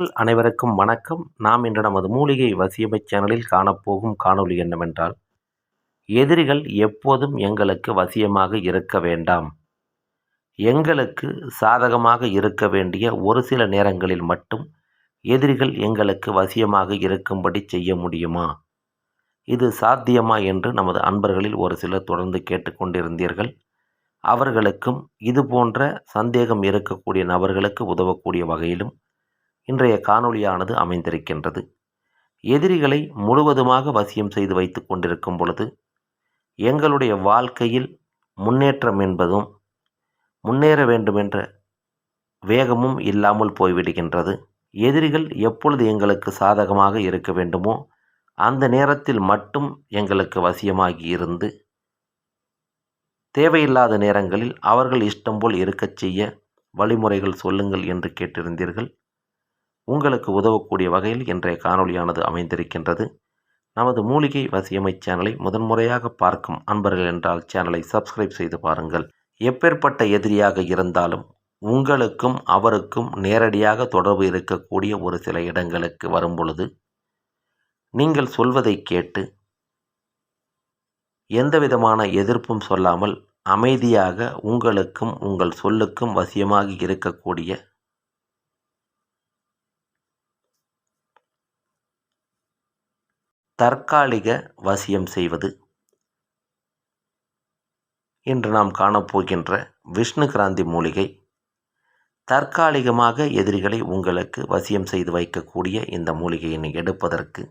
அனைவருக்கும் வணக்கம். நாம் இன்று நமது மூலிகை வசியமை சேனலில் காணப்போகும் காணொளி என்னவென்றால் எதிரிகள் எப்போதும் எங்களுக்கு வசியமாக இருக்க வேண்டாம். எங்களுக்கு சாதகமாக இருக்க வேண்டிய ஒரு சில நேரங்களில் மட்டும் எதிரிகள் எங்களுக்கு வசியமாக இருக்கும்படி செய்ய முடியுமா? இது சாத்தியமா என்று நமது அன்பர்களில் ஒரு சிலர் தொடர்ந்து கேட்டுக்கொண்டிருந்தீர்கள் அவர்களுக்கும் இது போன்ற சந்தேகம் இருக்கக்கூடிய நபர்களுக்கு உதவக்கூடிய வகையிலும் இன்றைய காணொளியானது அமைந்திருக்கின்றது. எதிரிகளை முழுவதுமாக வசியம் செய்து வைத்து கொண்டிருக்கும் பொழுது எங்களுடைய வாழ்க்கையில் முன்னேற்றம் என்பதும் முன்னேற வேண்டுமென்ற வேகமும் இல்லாமல் போய்விடுகின்றது. எதிரிகள் எப்பொழுது எங்களுக்கு சாதகமாக இருக்க வேண்டுமோ அந்த நேரத்தில் மட்டும் எங்களுக்கு வசியமாகி இருந்து தேவையில்லாத நேரங்களில் அவர்கள் இஷ்டம் போல் இருக்கச் செய்ய வழிமுறைகள் சொல்லுங்கள் என்று கேட்டிருந்தீர்கள். உங்களுக்கு உதவக்கூடிய வகையில் இன்றைய காணொளியானது அமைந்திருக்கின்றது. நமது மூலிகை வசியமை சேனலை முதன்முறையாக பார்க்கும் அன்பர்கள் என்றால் சேனலை சப்ஸ்கிரைப் செய்து பாருங்கள். எப்பேற்பட்ட எதிரியாக இருந்தாலும் உங்களுக்கும் அவருக்கும் நேரடியாக தொடர்பு இருக்கக்கூடிய ஒரு சில இடங்களுக்கு வரும்பொழுது நீங்கள் சொல்வதை கேட்டு எந்த விதமான எதிர்ப்பும் சொல்லாமல் அமைதியாக உங்களுக்கும் உங்கள் சொல்லுக்கும் வசியமாக இருக்கக்கூடிய தற்காலிக வசியம் செய்வது இன்று நாம் காணப்போகின்ற விஷ்ணு கிராந்தி மூலிகை தற்காலிகமாக எதிரிகளை உங்களுக்கு வசியம் செய்து வைக்கக்கூடிய இந்த மூலிகையினை எடுப்பதற்கு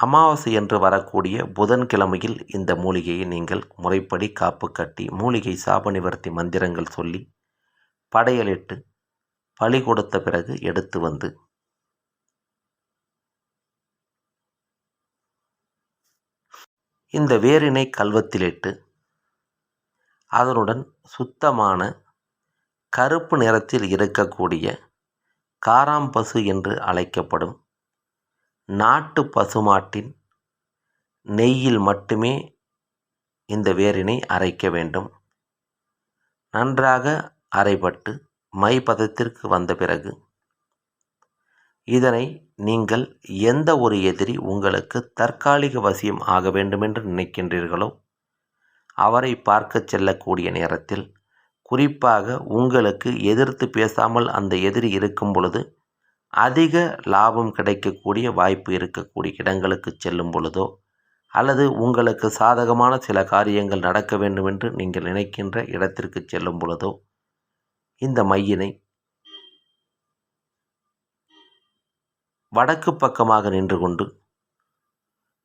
அமாவாசை என்று வரக்கூடிய புதன்கிழமையில் இந்த மூலிகையை நீங்கள் முறைப்படி காப்பு கட்டி மூலிகை சாப நிவர்த்தி மந்திரங்கள் சொல்லி படையலிட்டு பழி கொடுத்த பிறகு எடுத்து வந்து இந்த வேரினை கல்வத்திலிட்டு அதனுடன் சுத்தமான கருப்பு நிறத்தில் இருக்கக்கூடிய காராம்பசு என்று அழைக்கப்படும் நாட்டு பசுமாட்டின் நெய்யில் மட்டுமே இந்த வேரினை அரைக்க வேண்டும். நன்றாக அரைப்பட்டு மை பதத்திற்கு வந்த பிறகு இதனை நீங்கள் எந்த ஒரு எதிரி உங்களுக்கு தற்காலிக வசியம் ஆக வேண்டுமென்று நினைக்கின்றீர்களோ அவரை பார்க்க செல்லக்கூடிய நேரத்தில் குறிப்பாக உங்களுக்கு எதிர்த்து பேசாமல் அந்த எதிரி இருக்கும் பொழுது அதிக லாபம் கிடைக்கக்கூடிய வாய்ப்பு இருக்கக்கூடிய இடங்களுக்கு செல்லும் பொழுதோ அல்லது உங்களுக்கு சாதகமான சில காரியங்கள் நடக்க வேண்டுமென்று நீங்கள் நினைக்கின்ற இடத்திற்கு செல்லும் பொழுதோ இந்த மையினை வடக்கு பக்கமாக நின்று கொண்டு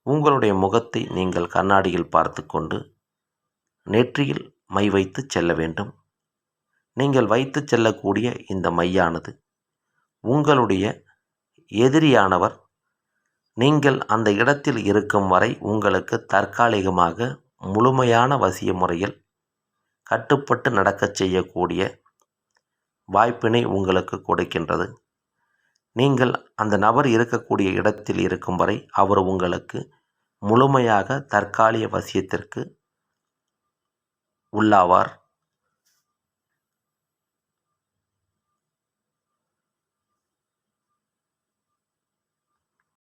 உங்களுடைய முகத்தை நீங்கள் கண்ணாடியில் பார்த்து கொண்டு நெற்றியில் மை வைத்து செல்ல வேண்டும். நீங்கள் வைத்து செல்லக்கூடிய இந்த மையானது உங்களுடைய எதிரியானவர். நீங்கள் அந்த இடத்தில் இருக்கும் வரை உங்களுக்கு தற்காலிகமாக முழுமையான வசிய முறையில் கட்டுப்பட்டு நடக்கச் செய்யக்கூடிய வாய்ப்பினை உங்களுக்கு கொடுக்கின்றது. நீங்கள் அந்த நபர் இருக்கக்கூடிய இடத்தில் இருக்கும் வரை அவர் உங்களுக்கு முழுமையாக தற்காலிக வசியத்திற்கு உள்ளாவார்.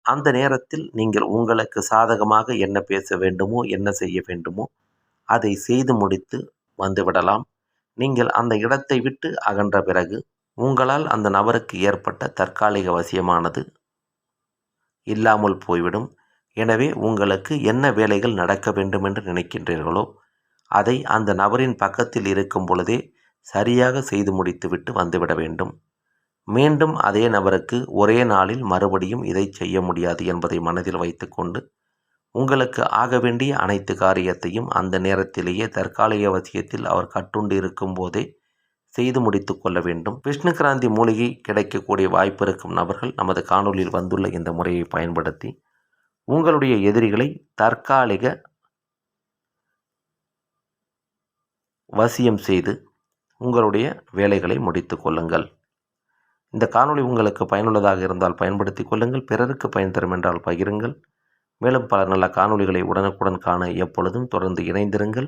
அந்த நேரத்தில் நீங்கள் உங்களுக்கு சாதகமாக என்ன பேச வேண்டுமோ என்ன செய்ய வேண்டுமோ அதை செய்து முடித்து வந்துவிடலாம் நீங்கள் அந்த இடத்தை விட்டு அகன்ற பிறகு உங்களால் அந்த நபருக்கு ஏற்பட்ட தற்காலிக வசியமானது இல்லாமல் போய்விடும். எனவே உங்களுக்கு என்ன வேலைகள் நடக்க வேண்டும் என்று நினைக்கின்றீர்களோ அதை அந்த நபரின் பக்கத்தில் இருக்கும் பொழுதே சரியாக செய்து முடித்துவிட்டு வந்துவிட வேண்டும். மீண்டும் அதே நபருக்கு ஒரே நாளில் மறுபடியும் இதை செய்ய முடியாது என்பதை மனதில் வைத்துக்கொண்டு உங்களுக்கு ஆக வேண்டிய அனைத்து காரியத்தையும் அந்த நேரத்திலேயே தற்காலிக வசியத்தில் அவர் கட்டுண்டு இருக்கும் போதே செய்து முடித்து கொள்ள வேண்டும். விஷ்ணு கிராந்தி மூலிகை கிடைக்கக்கூடிய வாய்ப்பு இருக்கும் நபர்கள் நமது காணொலியில் வந்துள்ள இந்த முறையை பயன்படுத்தி உங்களுடைய எதிரிகளை தற்காலிக வசியம் செய்து உங்களுடைய வேலைகளை முடித்து கொள்ளுங்கள். இந்த காணொளி உங்களுக்கு பயனுள்ளதாக இருந்தால் பயன்படுத்தி கொள்ளுங்கள். பிறருக்கு பயன் தரும் என்றால் பகிருங்கள். மேலும் பல நல்ல காணொளிகளை உடனுக்குடன் காண எப்பொழுதும் தொடர்ந்து இணைந்திருங்கள்.